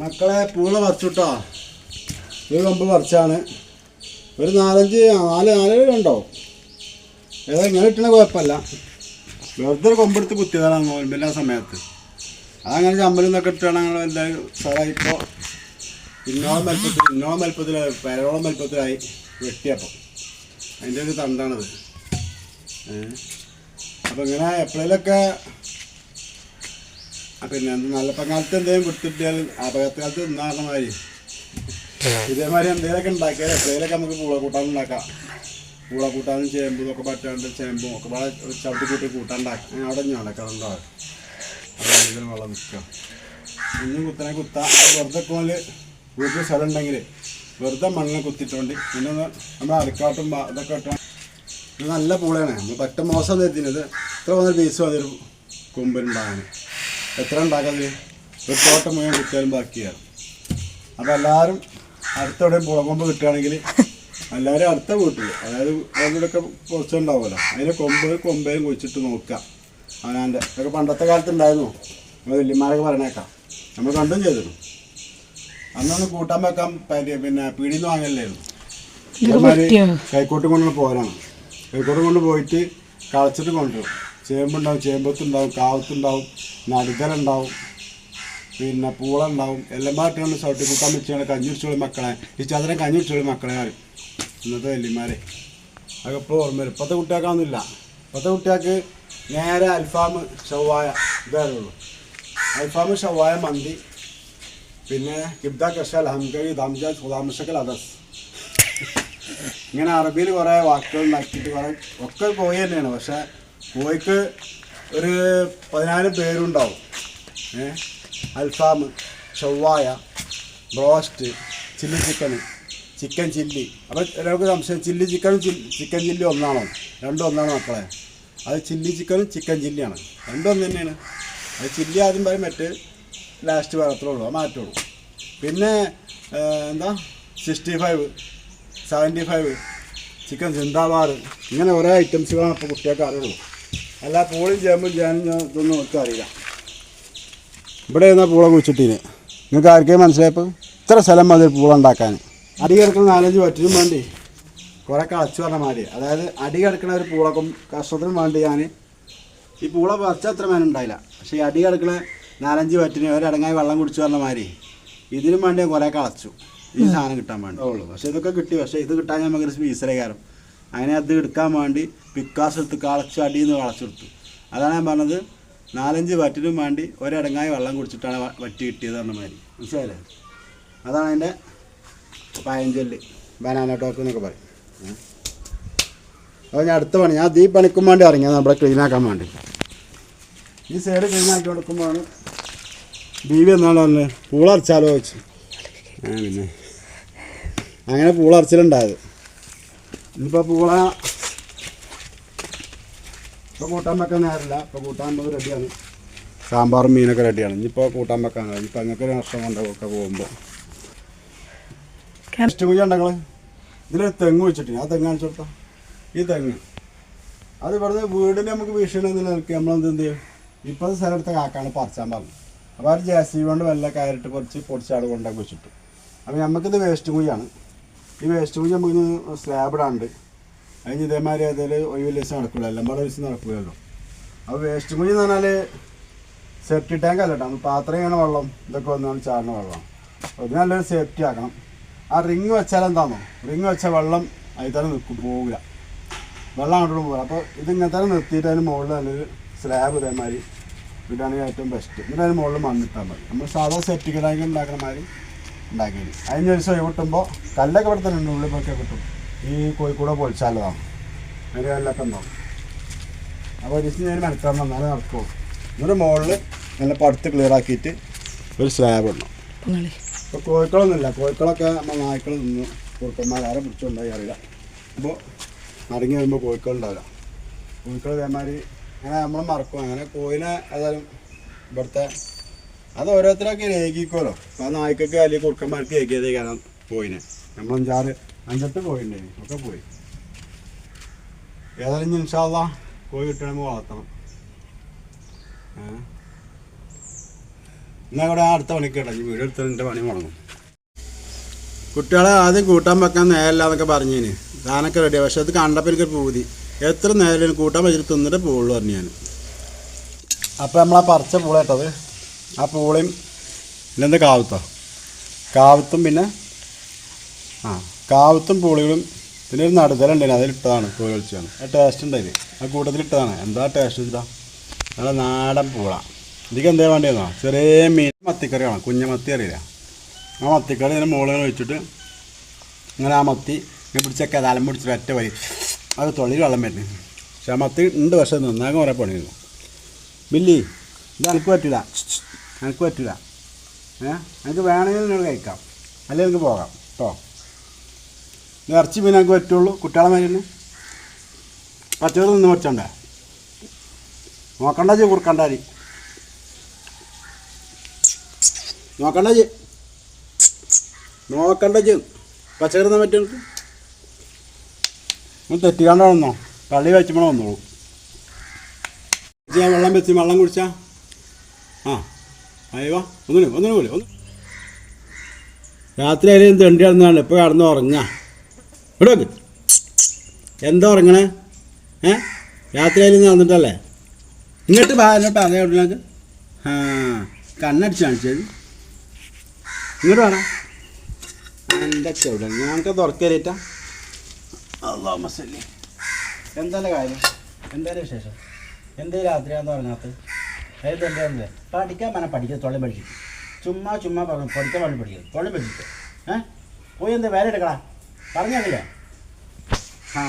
മക്കളെ പൂള പറിച്ചുട്ടോ. ഒരു കമ്പ് പറിച്ചാണ്. ഒരു നാലഞ്ച് നാല് നാല് ഉണ്ടാവും ഏതാ ഇങ്ങനെ കിട്ടണ കുഴപ്പമില്ല. വെറുതെ ഒരു കൊമ്പെടുത്ത് കുത്തിയതാണ് നോൽമ്പിന്റെ ആ സമയത്ത്. അതങ്ങനെ ചമ്പലിൽ നിന്നൊക്കെ ഇട്ടാണ് ഞങ്ങൾ എന്തായാലും സാറായിപ്പോൾ ഇന്നോളം വലുപ്പത്തിൽ ഇന്നോളം വലുപ്പത്തിൽ പേരോളം വലുപ്പത്തിലായി വെട്ടിയപ്പോൾ അതിന്റെ ഒരു തണ്ടാണത്. അപ്പോൾ ഇങ്ങനെ എപ്പോഴേലൊക്കെ പിന്നെ നല്ല പങ്കാലത്ത് എന്തെങ്കിലും കൊടുത്തിട്ടാൽ അപകടക്കാലത്ത് തിന്നാറുന്ന മാതിരി. ഇതേമാതിരി എന്തെങ്കിലുമൊക്കെ ഉണ്ടാക്കിയാൽ എപ്പോഴേലൊക്കെ നമുക്ക് പൂള കൂട്ടാൻ ഉണ്ടാക്കാം. പൂള കൂട്ടാനും ചേമ്പും ഒക്കെ പറ്റാണ്ട് ചേമ്പും ഒക്കെ ഒരു ചവിട്ടി കൂട്ടി കൂട്ടാണ്ടാക്കാം. ഞാൻ അവിടെ ഉണ്ടാക്കാറുണ്ടാവും അപ്പോൾ അതിൽ വെള്ളം നിൽക്കാം ഇന്നും കുത്തനെ കുത്താം. വെറുതെ പോലെ വീട്ടിൽ സ്ഥലം ഉണ്ടെങ്കിൽ വെറുതെ മണ്ണിനെ കുത്തിയിട്ടുണ്ട് പിന്നെ നമ്മൾ അരക്കാട്ടും ബാ- ഇതൊക്കെ ഇട്ടോ നല്ല പൂളയാണ്. നമ്മൾ പറ്റ മോശം എത്തിയത് ഇത്ര വന്നൊരു പീസ് മതി കൊമ്പിനുണ്ടാകാൻ എത്ര ഉണ്ടാക്കാത് ഒരു തോട്ടം മുഴുവൻ കുത്തിയാലും ബാക്കിയാണ് അപ്പോൾ എല്ലാവരും അടുത്തവിടെ പുളകൊമ്പ് കിട്ടുകയാണെങ്കിൽ എല്ലാവരും അടുത്ത വീട്ടിൽ അതായത് അതിലൂടെയൊക്കെ കുറച്ചുണ്ടാവുമല്ലോ അതിന്റെ കൊമ്പ് കൊമ്പേയും കുഴിച്ചിട്ട് നോക്കുക. അവനാന്റെ. ഇതൊക്കെ പണ്ടത്തെ കാലത്ത് ഉണ്ടായിരുന്നു. നമ്മൾ വല്യന്മാരൊക്കെ പറഞ്ഞേക്കാം നമ്മൾ കണ്ടും ചെയ്തിരുന്നു. അന്നൊന്ന് കൂട്ടാൻ വെക്കാൻ പറ്റിയ പിന്നെ പീടിയിൽ നിന്ന് വാങ്ങലായിരുന്നു ഇതേമാതിരി കൈക്കോട്ട് കൊണ്ട് പോരാണ്. കൈക്കോട്ട് കൊണ്ട് പോയിട്ട് കളച്ചിട്ട് കൊണ്ടുവരും. ചേമ്പുണ്ടാവും ചേമ്പത്തുണ്ടാവും കാവത്തുണ്ടാവും. നടുക്കലുണ്ടാവും പിന്നെ പൂളുണ്ടാവും. എല്ലാം പാട്ടുകൊണ്ട് സൗട്ടി കൂട്ടാൻ വെച്ചാണ് കഞ്ഞി കുടിച്ചോളി മക്കളെ. ഈ ചതുരം കഞ്ഞി കുടിച്ചോളി മക്കളെ പറയും. ഇന്നത്തെ വല്യമാരെ അതൊക്കെ ഇപ്പോൾ ഓർമ്മ വരും. ഇപ്പോഴത്തെ കുട്ടികൾക്കൊന്നുമില്ല ഇപ്പോഴത്തെ കുട്ടികൾക്ക് നേരെ അൽഫാം ഷവായ ഇതേ ഉള്ളൂ. അൽഫാം ഷവായ മന്തി. പിന്നെ കിബ്ദ കഷൽ ഹംകരി ദംജ സുദാമഷക്കൽ അദസ്. ഇങ്ങനെ അറബിയിൽ കുറേ വാക്കുകൾ ഉണ്ടാക്കിയിട്ട് കുറേ ഒക്കെ പോയി തന്നെയാണ്. പക്ഷേ കോഴിക്ക് ഒരു പതിനാല് പേരുണ്ടാവും. അൽഫാം ഷവായ broast chilli chicken chicken chilli. അപ്പോൾ ഒരാൾക്ക് സംശയം. ചില്ലി ചിക്കനും ചിക്കൻ ചില്ലി ഒന്നാണോ? രണ്ടും ഒന്നാണോ മക്കളെ? അത് ചില്ലി ചിക്കനും ചിക്കൻ ചില്ലിയാണ്. രണ്ടും ഒന്ന് തന്നെയാണ്. അത് ചില്ലി ആദ്യം പറയും മറ്റ് ലാസ്റ്റ് പറയത്തുള്ളൂ അത് മാറ്റുള്ളൂ. പിന്നെ എന്താ? Sixty five seventy five chicken സിന്താബാർ ഇങ്ങനെ ഓരോ ഐറ്റംസുകളാണ് ഇപ്പോൾ കുട്ടികൾക്ക് അറിയുള്ളൂ. അല്ല പൂളി ചെയ്യുമ്പോൾ ഞാൻ ഇതൊന്നും ഒക്കെ അറിയില്ല. ഇവിടെ ഇരുന്ന പൂള കുഴിച്ചിട്ടീന്. നിങ്ങൾക്ക് ആർക്കെയും മനസ്സിലായപ്പോൾ ഇത്ര സ്ഥലം മതി പൂള ഉണ്ടാക്കാൻ. അടി കിടക്കുന്ന നാലഞ്ച് പറ്റിനും വേണ്ടി കുറേ കളച്ചു പറഞ്ഞ മാതിരി. അതായത് അടി കിടക്കുന്ന ഒരു പൂളക്കും കഷ്ടത്തിനും വേണ്ടി ഞാൻ ഈ പൂള പറിച്ച അത്ര മേനം ഉണ്ടായില്ല. പക്ഷേ ഈ അടി കിടക്കുന്ന നാലഞ്ച് പറ്റിന് ഒരടങ്ങായി വെള്ളം കുടിച്ചു പറഞ്ഞ മാതിരി ഇതിനും വേണ്ടി ഞാൻ കുറേ കളച്ചു. ഈ സാധനം കിട്ടാൻ വേണ്ടി. ഉള്ളൂ പക്ഷേ ഇതൊക്കെ കിട്ടി. പക്ഷേ ഇത് കിട്ടാൻ നമുക്ക് കാരണം? അങ്ങനെ അത് എടുക്കാൻ വേണ്ടി പിക്കാസ് എടുത്ത് കളച്ച് അടിയിൽ നിന്ന് അതാണ് ഞാൻ പറഞ്ഞത്. നാലഞ്ച് വറ്റിനും വേണ്ടി ഒരടങ്ങായി വെള്ളം കുടിച്ചിട്ടാണ് വറ്റി കിട്ടിയത് പറഞ്ഞ മാതിരി. മനസ്സിലായില്ലേ? അതാണ് അതിന്റെ പഴഞ്ചൊല്ല്. ബനാന ടോക്ക് എന്നൊക്കെ പറയും. അപ്പോൾ ഞാൻ അടുത്ത പണി. ഞാൻ ദീ പണിക്കും വേണ്ടി ഇറങ്ങിയത്. നമ്മളെ ക്ലീനാക്കാൻ വേണ്ടി. ഈ സൈഡ് ക്ലീനാക്കി കൊടുക്കുമ്പോഴാണ് ബീവി എന്നാണ് പറഞ്ഞത്. പൂളർച്ചാലോ വെച്ച് പിന്നെ. അങ്ങനെ പൂളറച്ചിലുണ്ടായത് ഇന്നിപ്പോൾ പൂള ഇപ്പോൾ കൂട്ടാൻ വെക്കാൻ നേരമില്ല. ഇപ്പോൾ കൂട്ടാൻ പോകുന്നത് റെഡിയാണ് സാമ്പാറും മീനൊക്കെ റെഡിയാണ് ഇനിയിപ്പോൾ കൂട്ടാൻ വെക്കാൻ ഇനിയിപ്പോൾ അങ്ങനത്തെ ഒരു നഷ്ടം കൊണ്ടൊക്കെ പോകുമ്പോ. പോകുമ്പോൾ ഇഷ്ടം കുഞ്ഞ ഉണ്ടെങ്കിൽ ഇതിലൊരു തെങ്ങ് വെച്ചിട്ട് ആ തെങ്ങ് കാണിച്ചു കൊടുത്താൽ ഈ തെങ്ങ്. അത് ഇവിടുന്ന് വീടിന് നമുക്ക് ഭീഷണി നിലനിൽക്കുക നമ്മളെന്ത് എന്ത് ചെയ്യും? ഇപ്പോഴത്തെ സ്ഥലത്തെ കാക്കാണ് പറിച്ചാൻ പറഞ്ഞു അപ്പോൾ ആ ജെ സി കൊണ്ട് വല്ല കയറിട്ട് കുറച്ച് പൊടിച്ചാട് കൊണ്ടൊക്കെ വെച്ചിട്ടു. അപ്പോൾ നമുക്കിത് വേസ്റ്റ് കുഴിയാണ്. ഈ വേസ്റ്റ് കുഴി നമുക്ക് സ്ലാബ് അതിന് ഇതേമാതിരി അതായത് ഒഴിവ് ദിവസം നടക്കില്ല എല്ലാം പാടെ ദിവസം നടക്കില്ലല്ലോ അപ്പോൾ വേസ്റ്റ് കുഴി എന്ന് പറഞ്ഞാൽ സേഫ്റ്റി ടാങ്ക് അല്ല കേട്ടോ പാത്രം ചെയ്യണ വെള്ളം ഇതൊക്കെ വന്നാണ് ചാടുന്ന വെള്ളം. ഇത് നല്ലൊരു സേഫ്റ്റി ആക്കണം. ആ റിങ് വെച്ചാൽ എന്താണോ റിങ് വെച്ചാൽ വെള്ളം അതിൽ തന്നെ നിൽക്കും പോവില്ല വെള്ളം അങ്ങോട്ടും പോകില്ല അപ്പോൾ ഇത് ഇങ്ങനെ തന്നെ നിർത്തിയിട്ട് അതിന് മുകളിൽ നല്ലൊരു സ്ലാബ് ഇതേമാതിരി ഇടാണെങ്കിൽ ഏറ്റവും ബെസ്റ്റ് എന്നിട്ട് അതിന് മുകളിൽ മണ്ണിട്ടാൽ മതി. നമ്മൾ സാധാരണ സെപ്റ്റിക് ടാങ്ക് ഉണ്ടാക്കുന്ന മാതിരി ഉണ്ടാക്കിയത്. അതിന് ഒരു ദിവസം കിട്ടുമ്പോൾ കല്ലൊക്കെ ഇവിടെ തന്നെ ഉണ്ട് ഉള്ളിപ്പൊക്കെ കിട്ടും. ഈ കോഴിക്കൂടെ പൊളിച്ചാലതാണ് ഒരു കല്ലൊക്കെ ഉണ്ടാവും. അപ്പോൾ ഒരു ദിവസം ഞാൻ മനസ്സിലാക്കണം എന്നാലേ നടക്കുള്ളൂ. എന്നിട്ട് മുകളിൽ നല്ല പടുത്ത് ക്ലിയർ ആക്കിയിട്ട് ഒരു സ്ലാബ് ഇടണം. ഇപ്പോൾ കോഴിക്കളൊന്നുമില്ല. കോഴിക്കളൊക്കെ നമ്മൾ നായ്ക്കൾ നിന്ന് കുറുക്കന്മാരാരെ ആരെ പിടിച്ചുകൊണ്ടായി അറിയില്ല. അപ്പോൾ മടങ്ങി വരുമ്പോൾ കോഴിക്കളുണ്ടാവില്ല കോഴിക്കൾ ഇതേമാതിരി അങ്ങനെ നമ്മൾ മറക്കും. അങ്ങനെ കോഴിനെ ഏതായാലും ഇവിടുത്തെ അത് ഓരോരുത്തരൊക്കെ ഏകിക്കുമല്ലോ അപ്പോൾ ആ നായ്ക്കൊക്കെ അല്ലെങ്കിൽ കുറുക്കന്മാർക്ക് ഏകിയതേ കാരണം പോയിനെ. നമ്മൾ അഞ്ചാറ് അഞ്ചെട്ട് പോയിണ്ടേ. ഒക്കെ പോയി. ഏതായാലും ഇൻഷാല്ല കോഴി കിട്ടണമെങ്കിൽ വളർത്തണം. എന്നാൽ ഇവിടെ അടുത്ത പണിക്ക് കേട്ടോ. ഈ വീട് എടുത്തത് പണി മുടങ്ങും. കുട്ടികളെ ആദ്യം കൂട്ടാൻ വെക്കാൻ നേരല്ല എന്നൊക്കെ പറഞ്ഞേന്. സാധനമൊക്കെ റെഡിയാ പക്ഷെ അത് കണ്ടപ്പോൾ എനിക്ക് പൂതി. എത്ര നേരം കൂട്ടാൻ വെച്ചിട്ട് തിന്നിട്ട് പോവുള്ളൂ പറഞ്ഞു ഞാൻ അപ്പോൾ നമ്മളാ പറിച്ച പൂള ഇട്ടത് ആ പൂളയും പിന്നെന്ത് കാവത്തോ കാവത്തും പിന്നെ ആ കാവത്തും പൂളികളും പിന്നെ ഒരു നടുതലുണ്ടായിരുന്നു. അതിലിട്ടതാണ് കോഴി ഒളിച്ചാണ്. ആ ടേസ്റ്റ് ഉണ്ടായില്ലേ? ആ കൂട്ടത്തിലിട്ടതാണ് എന്താ ടേസ്റ്റ് വെച്ചിട്ടാ? നല്ല നാടൻ പൂള. ഇതിക്ക് എന്താ വേണ്ടിയെന്നോ? ചെറിയ മീൻ മത്തിക്കറി വേണം. കുഞ്ഞ മത്തി അറിയില്ല. ആ മത്തിക്കറി ഇതിന് മുകളിൽ ഒഴിച്ചിട്ട് ഇങ്ങനെ ആ മത്തി ഇങ്ങനെ പിടിച്ചൊക്കെ തലം പിടിച്ചിട്ട് ഒറ്റ വരി. അത് തൊള്ളിയിൽ വെള്ളം വരുന്നു. പക്ഷെ ആ മത്തി ഉണ്ട് പക്ഷേ നന്നാകാൻ കുറേ പണിയുന്നു ബില്ലി ഇത് എനിക്ക് പറ്റില്ല എനിക്ക് പറ്റില്ല. ഏ? എനിക്ക് വേണമെങ്കിൽ നിങ്ങൾ കഴിക്കാം. അല്ലെങ്കിൽ എനിക്ക് പോകാം. കേട്ടോ ഇറച്ചി പിന്നെ എനിക്ക് പറ്റുള്ളൂ. കുട്ടികളെ മരുന്ന് പച്ചക്കറി നിന്ന് വെച്ചോണ്ടേ നോക്കണ്ട ജി കുറുക്കണ്ടാരി നോക്കണ്ട ജി. നോക്കണ്ട ജി. പച്ചക്കറി നിന്ന് പറ്റും നിങ്ങൾ തെറ്റിക്കാണ്ട വന്നോ പള്ളി വെച്ചുമ്പോൾ വന്നോളൂ. ഞാൻ വെള്ളം വെച്ച് വെള്ളം കുടിച്ചാ? ആ. അയ്യോ രാത്രി അതിൽ തെണ്ടി കിടന്നാണ് ഇപ്പോൾ കിടന്ന് ഉറങ്ങാ. ഇവിടെ എന്താ ഉറങ്ങണേ? ഏ? രാത്രി അതിൽ നടന്നിട്ടല്ലേ? ഇങ്ങോട്ട് എന്നിട്ട് അതേ ഉള്ളിലേക്ക്. ആ കണ്ണടിച്ച് കാണിച്ചത് ഇങ്ങോട്ട് വേണം എന്റെ ചെവിടെ. ഞങ്ങൾക്ക് തുറക്കരുട്ടാ എന്താണ് കാര്യം? എന്താണ് വിശേഷം? എന്തേ രാത്രിയാണെന്ന് പറഞ്ഞാത്ത്? ഏത് എന്താ പഠിക്കാൻ പറഞ്ഞാൽ പഠിക്കുക തൊള്ളി പഠിക്കും. ചുമ്മാ ചുമ്മാ പറഞ്ഞു പഠിക്കാൻ പറഞ്ഞു പഠിക്കുക തൊള്ളി പഠിക്കുക ഏ? പോയി എന്താ വേറെ എടുക്കടാ? പറഞ്ഞില്ല ആ.